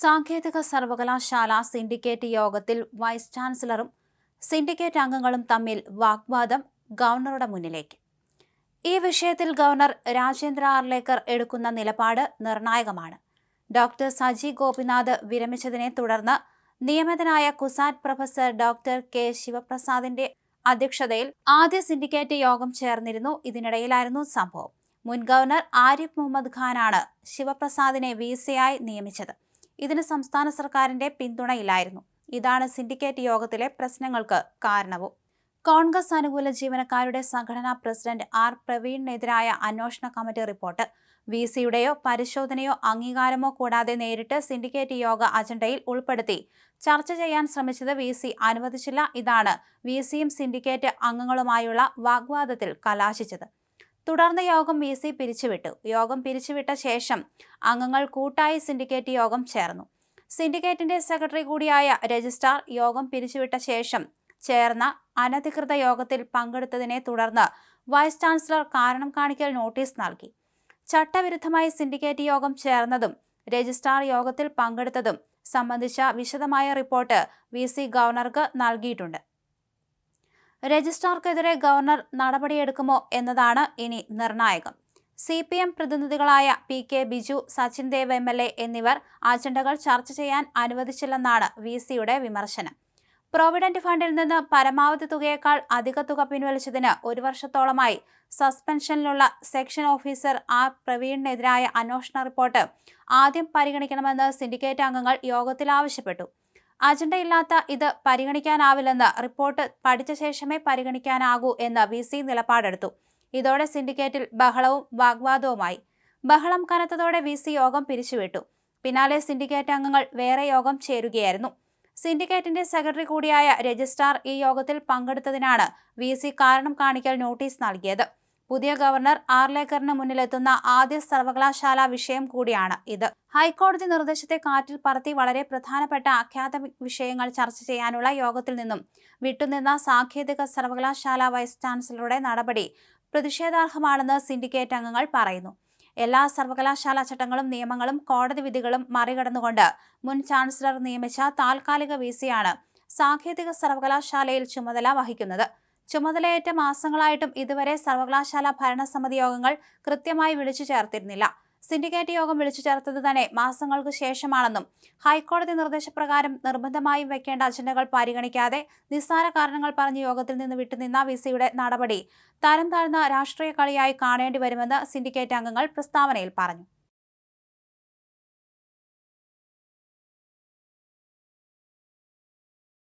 സാങ്കേതിക സർവകലാശാല സിൻഡിക്കേറ്റ് യോഗത്തിൽ വൈസ് ചാൻസലറും സിൻഡിക്കേറ്റ് അംഗങ്ങളും തമ്മിൽ വാഗ്വാദം ഗവർണറുടെ മുന്നിലേക്ക്. ഈ വിഷയത്തിൽ ഗവർണർ രാജേന്ദ്ര ആർലേക്കർ എടുക്കുന്ന നിലപാട് നിർണായകമാണ്. ഡോക്ടർ സജി ഗോപിനാഥ് വിരമിച്ചതിനെ തുടർന്ന് നിയമിതനായ കുസാറ്റ് പ്രൊഫസർ ഡോക്ടർ കെ ശിവപ്രസാദിന്റെ അധ്യക്ഷതയിൽ ആദ്യ സിൻഡിക്കേറ്റ് യോഗം ചേർന്നിരുന്നു. ഇതിനിടയിലായിരുന്നു സംഭവം. മുൻ ഗവർണർ ആരിഫ് മുഹമ്മദ് ഖാനാണ് ശിവപ്രസാദിനെ വി സിയായി നിയമിച്ചത്. ഇതിന് സംസ്ഥാന സർക്കാരിന്റെ പിന്തുണയില്ലായിരുന്നു ഇതാണ് സിൻഡിക്കേറ്റ് യോഗത്തിലെ പ്രശ്നങ്ങൾക്ക് കാരണവും. കോൺഗ്രസ് അനുകൂല ജീവനക്കാരുടെ സംഘടനാ പ്രസിഡന്റ് ആർ. പ്രവീണിനെതിരായ അന്വേഷണ കമ്മിറ്റി റിപ്പോർട്ട്. വി സിയുടെയോ പരിശോധനയോ അംഗീകാരമോ കൂടാതെ നേരിട്ട് സിൻഡിക്കേറ്റ് യോഗ അജണ്ടയിൽ ഉൾപ്പെടുത്തി ചർച്ച ചെയ്യാൻ ശ്രമിച്ചത് വി സി അനുവദിച്ചില്ല. ഇതാണ് വി സിയും സിൻഡിക്കേറ്റ് അംഗങ്ങളുമായുള്ള വാഗ്വാദത്തിൽ കലാശിച്ചത്. തുടർന്ന് യോഗം വി സി പിരിച്ചുവിട്ടു. യോഗം പിരിച്ചുവിട്ട ശേഷം അംഗങ്ങൾ കൂട്ടായി സിൻഡിക്കേറ്റ് യോഗം ചേർന്നു. സിൻഡിക്കേറ്റിന്റെ സെക്രട്ടറി കൂടിയായ രജിസ്ട്രാർ യോഗം പിരിച്ചുവിട്ട ശേഷം ചേർന്ന അനധികൃത യോഗത്തിൽ പങ്കെടുത്തതിനെ തുടർന്ന് വൈസ് ചാൻസലർ കാരണം കാണിക്കൽ നോട്ടീസ് നൽകി. ചട്ടവിരുദ്ധമായി സിൻഡിക്കേറ്റ് യോഗം ചേർന്നതും രജിസ്ട്രാർ യോഗത്തിൽ പങ്കെടുത്തതും സംബന്ധിച്ച വിശദമായ റിപ്പോർട്ട് വി സി ഗവർണർക്ക് നൽകിയിട്ടുണ്ട്. രജിസ്ട്രാർക്കെതിരെ ഗവർണർ നടപടിയെടുക്കുമോ എന്നതാണ് ഇനി നിർണായകം. C P M പ്രതിനിധികളായ P K Biju Sachin Dev M L A എന്നിവർ അജണ്ടകൾ ചർച്ച ചെയ്യാൻ അനുവദിച്ചില്ലെന്നാണ് വി സിയുടെ വിമർശനം. പ്രൊവിഡന്റ് ഫണ്ടിൽ നിന്ന് പരമാവധി തുകയേക്കാൾ അധിക തുക പിൻവലിച്ചതിന് ഒരു വർഷത്തോളമായി സസ്പെൻഷനിലുള്ള സെക്ഷൻ ഓഫീസർ ആർ പ്രവീണിനെതിരായ അന്വേഷണ റിപ്പോർട്ട് ആദ്യം പരിഗണിക്കണമെന്ന് സിൻഡിക്കേറ്റ് അംഗങ്ങൾ യോഗത്തിൽ ആവശ്യപ്പെട്ടു. അജണ്ടയില്ലാത്ത ഇത് പരിഗണിക്കാനാവില്ലെന്ന് റിപ്പോർട്ട് പഠിച്ച ശേഷമേ പരിഗണിക്കാനാകൂ എന്ന് വി സി നിലപാടെടുത്തു. ഇതോടെ സിൻഡിക്കേറ്റിൽ ബഹളവും വാഗ്വാദവുമായി. ബഹളം കനത്തതോടെ വി സി യോഗം പിരിച്ചുവിട്ടു. പിന്നാലെ സിൻഡിക്കേറ്റ് അംഗങ്ങൾ വേറെ യോഗം ചേരുകയായിരുന്നു. സിൻഡിക്കേറ്റിന്റെ സെക്രട്ടറി കൂടിയായ രജിസ്ട്രാർ ഈ യോഗത്തിൽ പങ്കെടുത്തതിനാണ് വി കാരണം കാണിക്കൽ നോട്ടീസ് നൽകിയത്. പുതിയ ഗവർണർ ആർലേക്കറിന് മുന്നിലെത്തുന്ന ആദ്യ സർവകലാശാല വിഷയം കൂടിയാണ് ഇത്. ഹൈക്കോടതി നിർദ്ദേശത്തെ കാറ്റിൽ പറത്തി വളരെ പ്രധാനപ്പെട്ട അക്കാദമിക് വിഷയങ്ങൾ ചർച്ച ചെയ്യാനുള്ള യോഗത്തിൽ നിന്നും വിട്ടുനിന്ന സാങ്കേതിക സർവകലാശാല വൈസ് ചാൻസലറുടെ നടപടി പ്രതിഷേധാർഹമാണെന്ന് സിൻഡിക്കേറ്റ് അംഗങ്ങൾ പറയുന്നു. എല്ലാ സർവകലാശാല ചട്ടങ്ങളും നിയമങ്ങളും കോടതി വിധികളും മറികടന്നുകൊണ്ട് മുൻ ചാൻസലർ നിയമിച്ച താൽക്കാലിക വി സാങ്കേതിക സർവകലാശാലയിൽ ചുമതല വഹിക്കുന്നത്. ചുമതലയേറ്റ മാസങ്ങളായിട്ടും ഇതുവരെ സർവകലാശാല ഭരണസമിതി യോഗങ്ങൾ കൃത്യമായി വിളിച്ചു ചേർത്തിരുന്നില്ല. സിൻഡിക്കേറ്റ് യോഗം വിളിച്ചു ചേർത്തത് തന്നെ മാസങ്ങൾക്ക് ശേഷമാണെന്നും ഹൈക്കോടതി നിർദ്ദേശപ്രകാരം നിർബന്ധമായും വെക്കേണ്ട അജണ്ടകൾ പരിഗണിക്കാതെ നിസ്സാര കാരണങ്ങൾ പറഞ്ഞ് യോഗത്തിൽ നിന്ന് വിട്ടുനിന്ന വിസിയുടെ നടപടി തരം താഴ്ന്ന രാഷ്ട്രീയ കളിയായി കാണേണ്ടി വരുമെന്ന് സിൻഡിക്കേറ്റ് അംഗങ്ങൾ പ്രസ്താവനയിൽ പറഞ്ഞു.